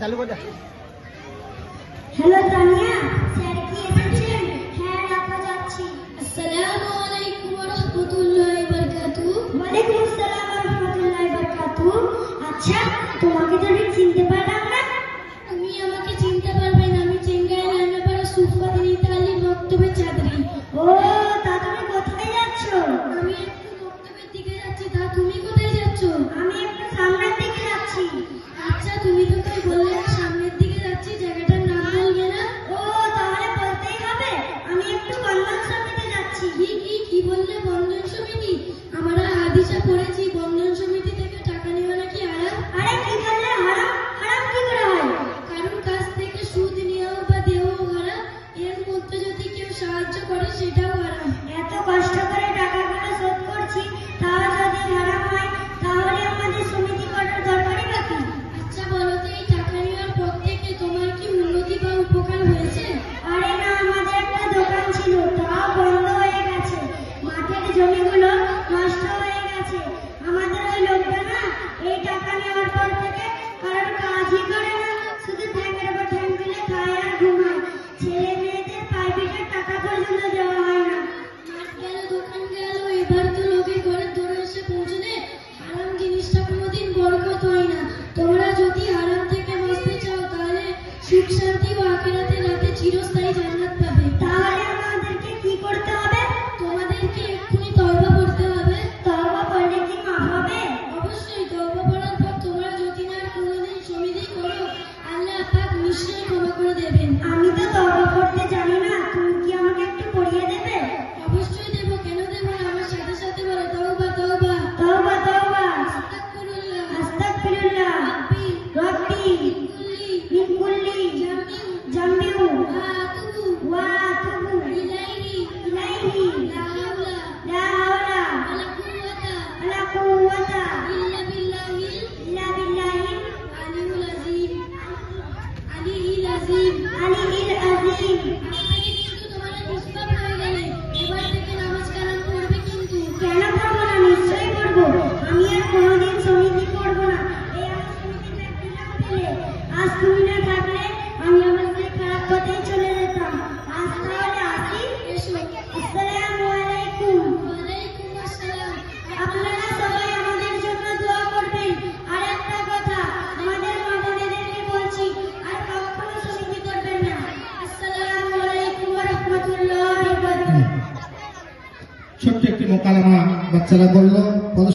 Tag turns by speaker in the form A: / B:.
A: চালু করে
B: হ্যালো হ্যাঁ রাখা যাচ্ছি আচ্ছা তোমাকে তো চিনতে পারা bachiller. তোমাদেরকে এক্ষুনি করতে হবে। তওবা অবশ্যই তওবা করার পর তোমরা যদি না কোনোদিন সমিতি করো দেবেন। আমি তো
C: Aleluya. মোকালামা বাচ্চারা করল